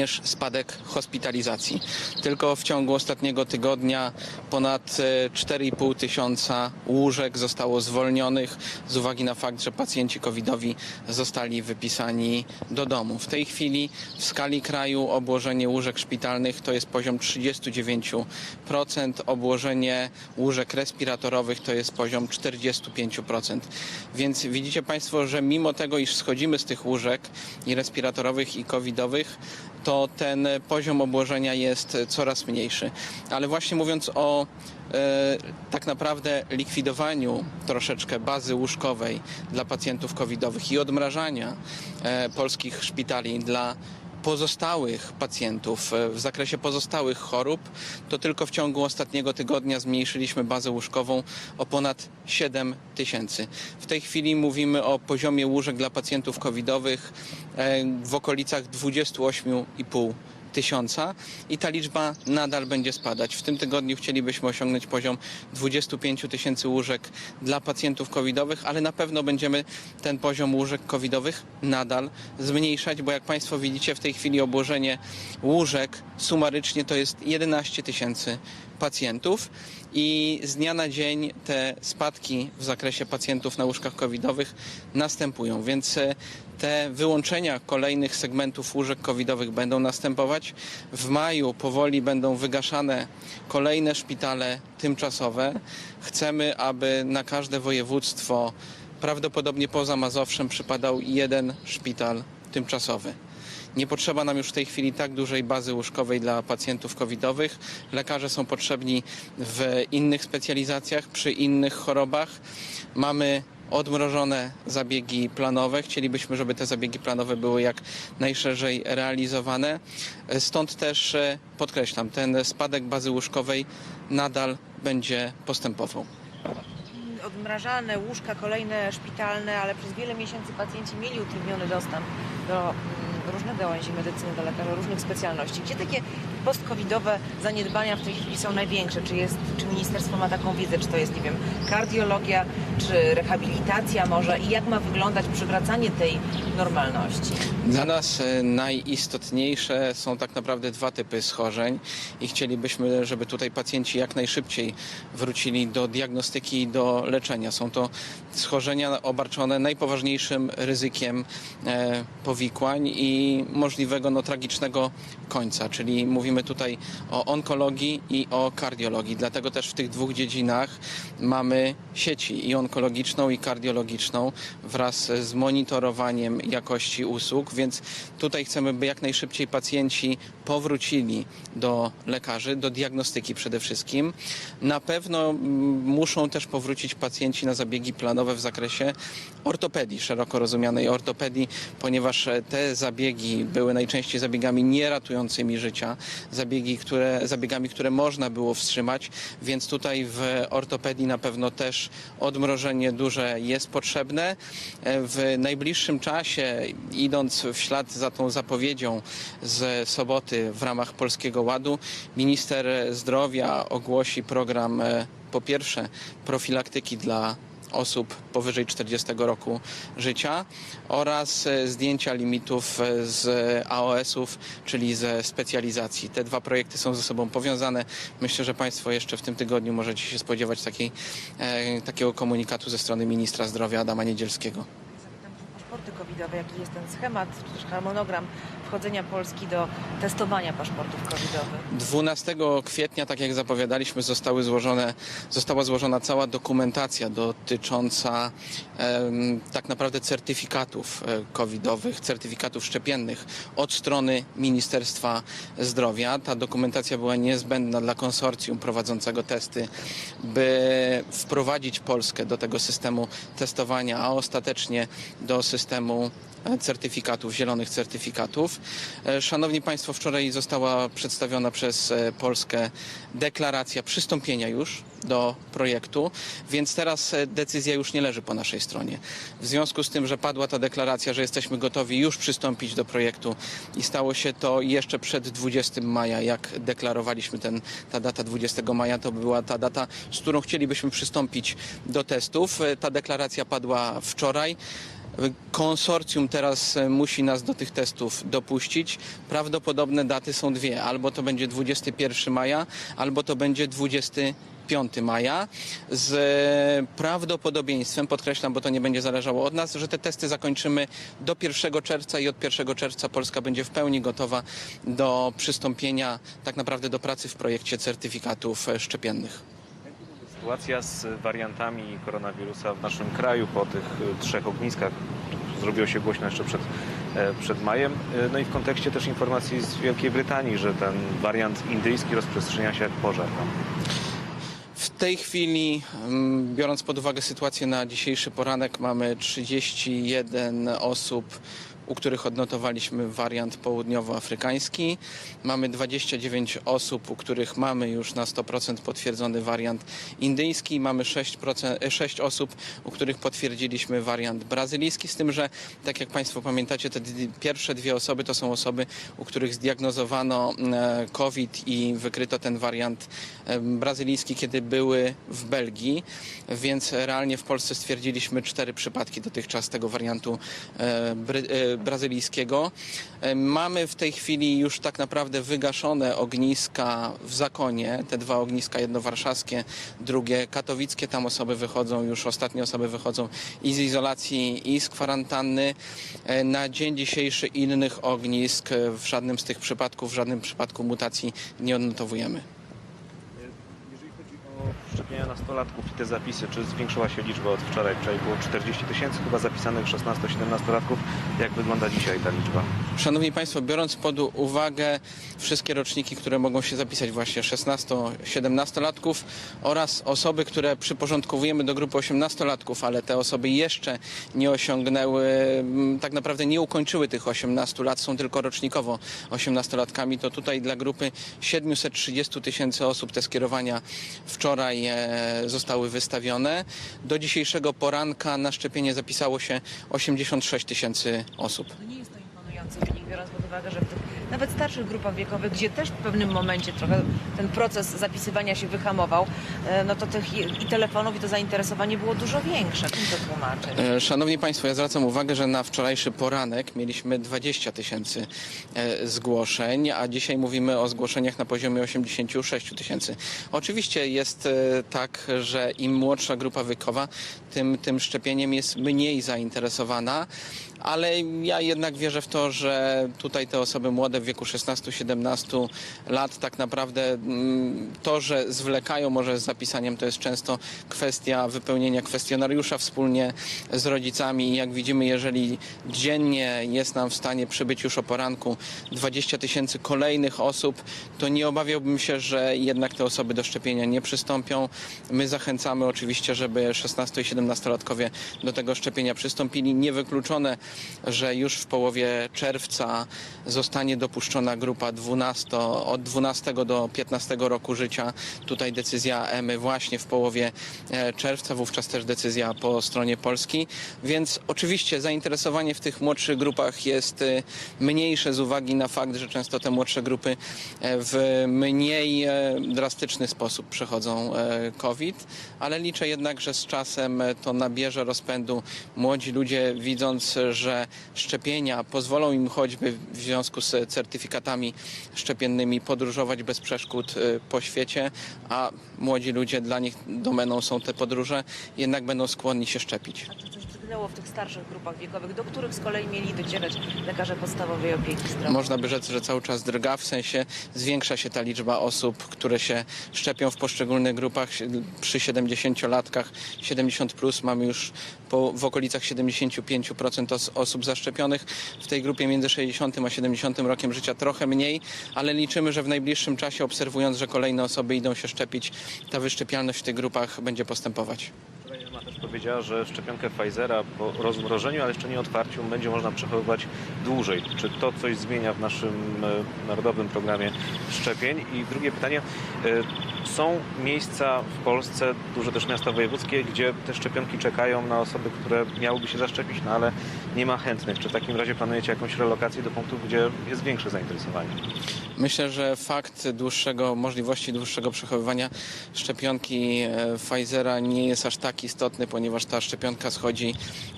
również spadek hospitalizacji. Tylko w ciągu ostatniego tygodnia ponad e, 4,5 tysiąca łóżek zostało zwolnionych z uwagi na fakt, że pacjenci covidowi zostali wypisani do domu. W tej chwili w skali kraju obłożenie łóżek szpitalnych to jest poziom 39%, obłożenie łóżek respiratorowych to jest poziom 45%. Więc widzicie Państwo, że mimo tego, iż schodzimy z tych łóżek i respiratorowych i covidowych, to ten poziom obłożenia jest coraz mniejszy. Ale właśnie mówiąc o e, tak naprawdę likwidowaniu troszeczkę bazy łóżkowej dla pacjentów covidowych i odmrażania e, polskich szpitali dla pozostałych pacjentów e, w zakresie pozostałych chorób, to tylko w ciągu ostatniego tygodnia zmniejszyliśmy bazę łóżkową o ponad 7 tysięcy. W tej chwili mówimy o poziomie łóżek dla pacjentów covidowych e, w okolicach 28,5 tysiąca i ta liczba nadal będzie spadać. W tym tygodniu chcielibyśmy osiągnąć poziom 25 tysięcy łóżek dla pacjentów covidowych, ale na pewno będziemy ten poziom łóżek covidowych nadal zmniejszać, bo jak Państwo widzicie w tej chwili obłożenie łóżek sumarycznie to jest 11 tysięcy pacjentów i z dnia na dzień te spadki w zakresie pacjentów na łóżkach covidowych następują, więc e, te wyłączenia kolejnych segmentów łóżek covidowych będą następować. W maju powoli będą wygaszane kolejne szpitale tymczasowe. Chcemy, aby na każde województwo, prawdopodobnie poza Mazowszem, przypadał jeden szpital tymczasowy. Nie potrzeba nam już w tej chwili tak dużej bazy łóżkowej dla pacjentów covidowych. Lekarze są potrzebni w innych specjalizacjach, przy innych chorobach. Mamy odmrożone zabiegi planowe. Chcielibyśmy, żeby te zabiegi planowe były jak najszerzej realizowane. Stąd też e, podkreślam, ten spadek bazy łóżkowej nadal będzie postępował. odmrażane łóżka kolejne szpitalne, ale przez wiele miesięcy pacjenci mieli utrudniony dostęp do różnych gałęzi medycyny, do lekarzy różnych specjalności. Gdzie takie post-covidowe zaniedbania w tej chwili są największe? Czy, jest, czy ministerstwo ma taką wiedzę? Czy to jest, nie wiem, kardiologia, czy rehabilitacja może? I jak ma wyglądać przywracanie tej normalności? Dla nas e, najistotniejsze są tak naprawdę dwa typy schorzeń i chcielibyśmy, żeby tutaj pacjenci jak najszybciej wrócili do diagnostyki i do leczenia. Są to schorzenia obarczone najpoważniejszym ryzykiem e, powikłań i możliwego no, tragicznego końca, czyli mówimy tutaj o onkologii i o kardiologii. Dlatego też w tych dwóch dziedzinach mamy sieci i onkologiczną i kardiologiczną wraz z monitorowaniem jakości usług, więc tutaj chcemy, by jak najszybciej pacjenci powrócili do lekarzy, do diagnostyki przede wszystkim. Na pewno mm, muszą też powrócić pacjenci na zabiegi planowe w zakresie ortopedii, szeroko rozumianej ortopedii, ponieważ te zabiegi były najczęściej zabiegami nieratującymi życia, zabiegi, które, zabiegami, które można było wstrzymać, więc tutaj w ortopedii na pewno też odmrożenie duże jest potrzebne. W najbliższym czasie, idąc w ślad za tą zapowiedzią z soboty w ramach Polskiego Ładu, minister zdrowia ogłosi program e, po pierwsze profilaktyki dla osób powyżej 40 roku życia oraz e, zdjęcia limitów e, z AOS-ów, czyli ze specjalizacji. Te dwa projekty są ze sobą powiązane. Myślę, że Państwo jeszcze w tym tygodniu możecie się spodziewać takiej, e, takiego komunikatu ze strony ministra zdrowia Adama Niedzielskiego. Covidowe, jaki jest ten schemat, czy też harmonogram wchodzenia Polski do testowania paszportów covidowych? 12 kwietnia, tak jak zapowiadaliśmy, zostały złożone, została złożona cała dokumentacja dotycząca em, tak naprawdę certyfikatów e, covidowych, certyfikatów szczepiennych od strony Ministerstwa Zdrowia. Ta dokumentacja była niezbędna dla konsorcjum prowadzącego testy, by wprowadzić Polskę do tego systemu testowania, a ostatecznie do systemu certyfikatów, zielonych certyfikatów. E, Szanowni Państwo, wczoraj została przedstawiona przez e, Polskę deklaracja przystąpienia już do projektu, więc teraz e, decyzja już nie leży po naszej stronie. W związku z tym, że padła ta deklaracja, że jesteśmy gotowi już przystąpić do projektu i stało się to jeszcze przed 20 maja, jak deklarowaliśmy ten, ta data 20 maja, to była ta data, z którą chcielibyśmy przystąpić do testów. Ta deklaracja padła wczoraj. Konsorcjum teraz e, musi nas do tych testów dopuścić. Prawdopodobne daty są dwie. Albo to będzie 21 maja, albo to będzie 25 maja. Z e, prawdopodobieństwem, podkreślam, bo to nie będzie zależało od nas, że te testy zakończymy do 1 czerwca i od 1 czerwca Polska będzie w pełni gotowa do przystąpienia tak naprawdę do pracy w projekcie certyfikatów e, szczepiennych. Sytuacja z wariantami koronawirusa w naszym kraju po tych y, trzech ogniskach zrobiło się głośno jeszcze przed, e, przed majem. Y, No i w kontekście też informacji z Wielkiej Brytanii, że ten wariant indyjski rozprzestrzenia się jak pożar. W tej chwili, mm, biorąc pod uwagę sytuację na dzisiejszy poranek, mamy 31 osób, u których odnotowaliśmy wariant południowoafrykański. Mamy 29 osób, u których mamy już na 100% potwierdzony wariant indyjski. Mamy 6%, e, 6 osób, u których potwierdziliśmy wariant brazylijski, z tym, że tak jak Państwo pamiętacie, te pierwsze dwie osoby to są osoby, u których zdiagnozowano e, COVID i wykryto ten wariant e, brazylijski, kiedy były w Belgii, więc realnie w Polsce stwierdziliśmy cztery przypadki dotychczas tego wariantu e, bry, e, brazylijskiego. E, Mamy w tej chwili już tak naprawdę wygaszone ogniska w Zakonie, te dwa ogniska, jedno warszawskie, drugie katowickie, tam osoby wychodzą, już ostatnie osoby wychodzą i z izolacji, i z kwarantanny. E, Na dzień dzisiejszy innych ognisk w żadnym z tych przypadków, w żadnym przypadku mutacji nie odnotowujemy. Jeżeli chodzi o szczepienia nastolatków i te zapisy, czy zwiększyła się liczba od wczoraj? Wczoraj było 40 tysięcy chyba zapisanych 16-17-latków. Jak wygląda dzisiaj ta liczba? Szanowni Państwo, biorąc pod uwagę wszystkie roczniki, które mogą się zapisać właśnie 16-17-latków oraz osoby, które przyporządkowujemy do grupy 18-latków, ale te osoby jeszcze nie osiągnęły, mm, tak naprawdę nie ukończyły tych 18 lat, są tylko rocznikowo 18-latkami, to tutaj dla grupy 730 tysięcy osób te skierowania wczoraj e, zostały wystawione. Do dzisiejszego poranka na szczepienie zapisało się 86 tysięcy osób. No nie jest to imponujący wynik, biorąc pod uwagę, że w tych nawet starszych grupach wiekowych, gdzie też w pewnym momencie trochę ten proces zapisywania się wyhamował, e, no to tych i telefonów i to zainteresowanie było dużo większe. Czym to tłumaczyć? E, Szanowni Państwo, ja zwracam uwagę, że na wczorajszy poranek mieliśmy 20 tysięcy e, zgłoszeń, a dzisiaj mówimy o zgłoszeniach na poziomie 86 tysięcy. Oczywiście jest tak, że im młodsza grupa wiekowa, tym, tym szczepieniem jest mniej zainteresowana. Ale ja jednak wierzę w to, że tutaj te osoby młode w wieku 16-17 lat tak naprawdę mm, to, że zwlekają może z zapisaniem, to jest często kwestia wypełnienia kwestionariusza wspólnie z rodzicami. I jak widzimy, jeżeli dziennie jest nam w stanie przybyć już o poranku 20 tysięcy kolejnych osób, to nie obawiałbym się, że jednak te osoby do szczepienia nie przystąpią. My zachęcamy oczywiście, żeby 16 i 17-latkowie do tego szczepienia przystąpili. Niewykluczone, że już w połowie czerwca zostanie dopuszczona grupa 12, od 12 do 15 roku życia. Tutaj decyzja EMY właśnie w połowie e, czerwca, wówczas też decyzja po stronie Polski. Więc oczywiście zainteresowanie w tych młodszych grupach jest e, mniejsze z uwagi na fakt, że często te młodsze grupy e, w mniej e, drastyczny sposób przechodzą COVID, ale liczę jednak, że z czasem to nabierze rozpędu. Młodzi ludzie widząc, że szczepienia pozwolą im choćby w związku z certyfikatami szczepiennymi podróżować bez przeszkód e, po świecie, a młodzi ludzie dla nich domeną są te podróże, jednak będą skłonni się szczepić. W tych starszych grupach wiekowych, do których z kolei mieli docierać lekarze podstawowej opieki zdrowotnej? Można by rzec, że cały czas drga, w sensie zwiększa się ta liczba osób, które się szczepią w poszczególnych grupach. Przy 70-latkach, 70 plus mamy już po, w okolicach 75% os, osób zaszczepionych. W tej grupie między 60 a 70 rokiem życia trochę mniej, ale liczymy, że w najbliższym czasie obserwując, że kolejne osoby idą się szczepić, ta wyszczepialność w tych grupach będzie postępować. Emma też powiedziała, że szczepionkę Pfizera po rozmrożeniu, ale jeszcze nie otwarciu, będzie można przechowywać dłużej. Czy to coś zmienia w naszym e, narodowym programie szczepień? I drugie pytanie. e, Są miejsca w Polsce, duże też miasta wojewódzkie, gdzie te szczepionki czekają na osoby, które miałyby się zaszczepić, no ale nie ma chętnych. Czy w takim razie planujecie jakąś relokację do punktów, gdzie jest większe zainteresowanie? Myślę, że fakt dłuższego, możliwości dłuższego przechowywania szczepionki e, Pfizera nie jest aż tak istotny, ponieważ ta szczepionka schodzi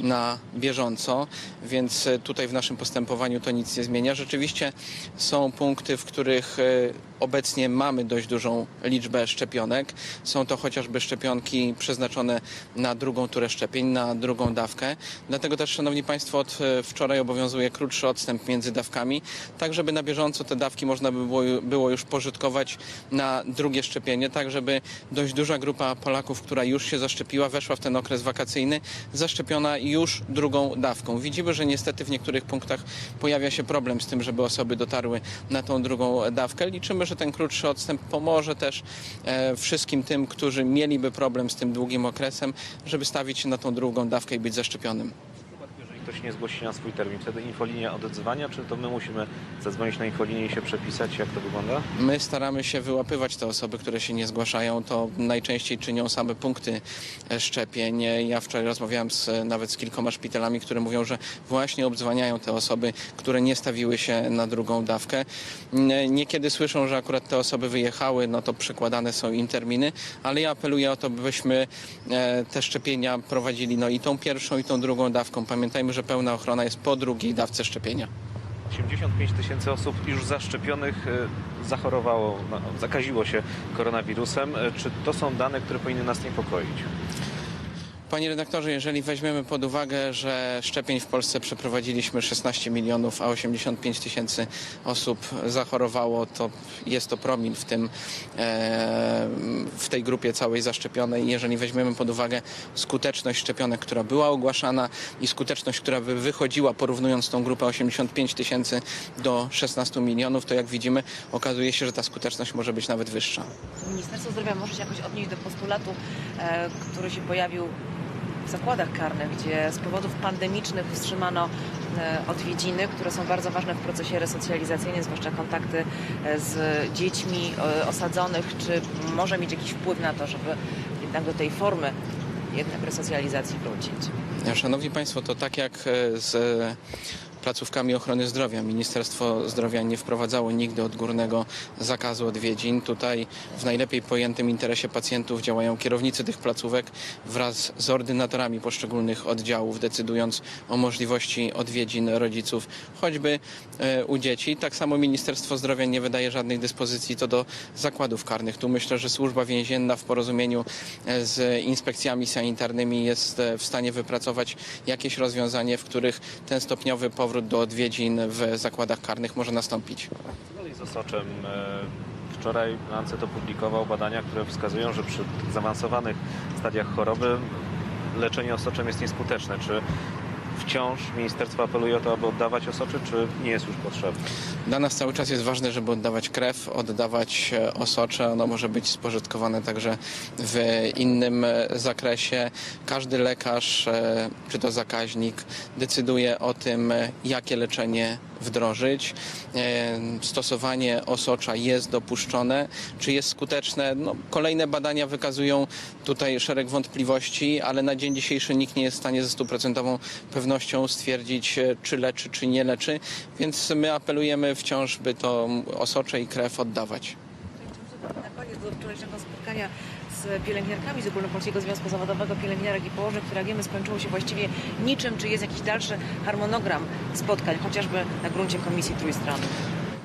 na bieżąco, więc e, tutaj w naszym postępowaniu to nic nie zmienia. Rzeczywiście są punkty, w których e, obecnie mamy dość dużą liczbę szczepionek. Są to chociażby szczepionki przeznaczone na drugą turę szczepień, na drugą dawkę. Dlatego też, Szanowni Państwo, od e, wczoraj obowiązuje krótszy odstęp między dawkami, tak żeby na bieżąco te dawki można by było, było już pożytkować na drugie szczepienie, tak żeby dość duża grupa Polaków, która już się zaszczepiła, weszła w ten okres wakacyjny, zaszczepiona już drugą dawką. Widzimy, że niestety w niektórych punktach pojawia się problem z tym, żeby osoby dotarły na tą drugą dawkę. Liczymy, że ten krótszy odstęp pomoże też e, wszystkim tym, którzy mieliby problem z tym długim okresem, żeby stawić się na tą drugą dawkę i być zaszczepionym. Ktoś nie zgłosi na swój termin, wtedy infolinia odezwania, czy to my musimy zadzwonić na infolinię i się przepisać? Jak to wygląda? My staramy się wyłapywać te osoby, które się nie zgłaszają. To najczęściej czynią same punkty szczepień. Ja wczoraj rozmawiałem z, nawet z kilkoma szpitalami, które mówią, że właśnie obdzwaniają te osoby, które nie stawiły się na drugą dawkę. Niekiedy słyszą, że akurat te osoby wyjechały, no to przekładane są im terminy, ale ja apeluję o to, byśmy e, te szczepienia prowadzili no i tą pierwszą, i tą drugą dawką. Pamiętajmy, że pełna ochrona jest po drugiej dawce szczepienia. 85 tysięcy osób już zaszczepionych e, zachorowało, no, zakaziło się koronawirusem. E, Czy to są dane, które powinny nas niepokoić? Panie redaktorze, jeżeli weźmiemy pod uwagę, że szczepień w Polsce przeprowadziliśmy 16 milionów, a 85 tysięcy osób zachorowało, to jest to promil w, tym, e, w tej grupie całej zaszczepionej. Jeżeli weźmiemy pod uwagę skuteczność szczepionek, która była ogłaszana i skuteczność, która by wychodziła porównując tą grupę 85 tysięcy do 16 milionów, to jak widzimy okazuje się, że ta skuteczność może być nawet wyższa. Ministerstwo Zdrowia może się jakoś odnieść do postulatu, e, który się pojawił w zakładach karnych, gdzie z powodów pandemicznych wstrzymano e, odwiedziny, które są bardzo ważne w procesie resocjalizacyjnym, zwłaszcza kontakty e, z dziećmi e, osadzonych. Czy może mieć jakiś wpływ na to, żeby jednak do tej formy jednak resocjalizacji wrócić? Szanowni Państwo, to tak jak z placówkami ochrony zdrowia. Ministerstwo Zdrowia nie wprowadzało nigdy odgórnego zakazu odwiedzin. Tutaj w najlepiej pojętym interesie pacjentów działają kierownicy tych placówek wraz z ordynatorami poszczególnych oddziałów, decydując o możliwości odwiedzin rodziców, choćby e, u dzieci. Tak samo Ministerstwo Zdrowia nie wydaje żadnych dyspozycji co do zakładów karnych. Tu myślę, że służba więzienna w porozumieniu e, z inspekcjami sanitarnymi jest e, w stanie wypracować jakieś rozwiązanie, w których ten stopniowy powrót do odwiedzin w zakładach karnych może nastąpić. Dalej z Osoczem? E, Wczoraj Lancet opublikował badania, które wskazują, że przy zaawansowanych stadiach choroby leczenie osoczem jest nieskuteczne. Czy wciąż ministerstwo apeluje o to, aby oddawać osocze, czy nie jest już potrzebne? Dla nas cały czas jest ważne, żeby oddawać krew, oddawać e, osocze. Ono może być spożytkowane także w innym e, zakresie. Każdy lekarz, e, czy to zakaźnik, decyduje o tym, jakie leczenie wdrożyć. E, Stosowanie osocza jest dopuszczone. Czy jest skuteczne? No, kolejne badania wykazują tutaj szereg wątpliwości, ale na dzień dzisiejszy nikt nie jest w stanie ze stuprocentową pewnością stwierdzić, e, czy leczy, czy nie leczy. Więc my apelujemy wciąż, by to osocze i krew oddawać. Na koniec do wczorajszego spotkania z pielęgniarkami z Ogólnopolskiego Związku Zawodowego Pielęgniarek i Położnych, które jak wiemy skończyło się właściwie niczym. Czy jest jakiś dalszy harmonogram spotkań, chociażby na gruncie Komisji Trójstronnej?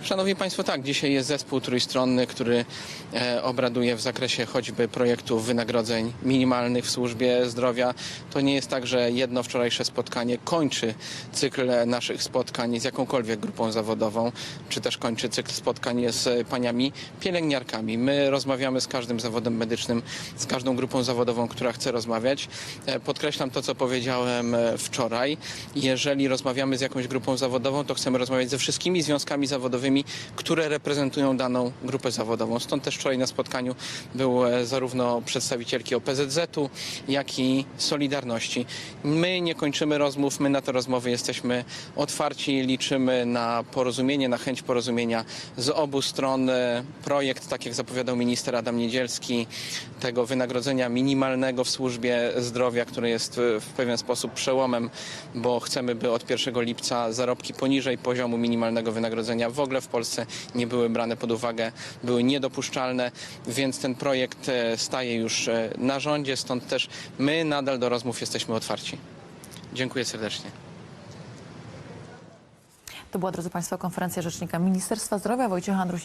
Szanowni Państwo, tak, dzisiaj jest zespół trójstronny, który e, obraduje w zakresie choćby projektu wynagrodzeń minimalnych w służbie zdrowia. To nie jest tak, że jedno wczorajsze spotkanie kończy cykl naszych spotkań z jakąkolwiek grupą zawodową, czy też kończy cykl spotkań z paniami pielęgniarkami. My rozmawiamy z każdym zawodem medycznym, z każdą grupą zawodową, która chce rozmawiać. E, Podkreślam to, co powiedziałem e, wczoraj. Jeżeli rozmawiamy z jakąś grupą zawodową, to chcemy rozmawiać ze wszystkimi związkami zawodowymi, które reprezentują daną grupę zawodową. Stąd też wczoraj na spotkaniu był e, zarówno przedstawicielki OPZZ-u, jak i Solidarności. My nie kończymy rozmów, my na te rozmowy jesteśmy otwarci, liczymy na porozumienie, na chęć porozumienia z obu stron. E, Projekt, tak jak zapowiadał minister Adam Niedzielski, tego wynagrodzenia minimalnego w służbie zdrowia, które jest e, w pewien sposób przełomem, bo chcemy, by od 1 lipca zarobki poniżej poziomu minimalnego wynagrodzenia w ogóle w Polsce nie były brane pod uwagę, były niedopuszczalne, więc ten projekt e, staje już e, na rządzie, stąd też my nadal do rozmów jesteśmy otwarci. Dziękuję serdecznie. To była, drodzy Państwo, konferencja rzecznika Ministerstwa Zdrowia Wojciecha Andrusika.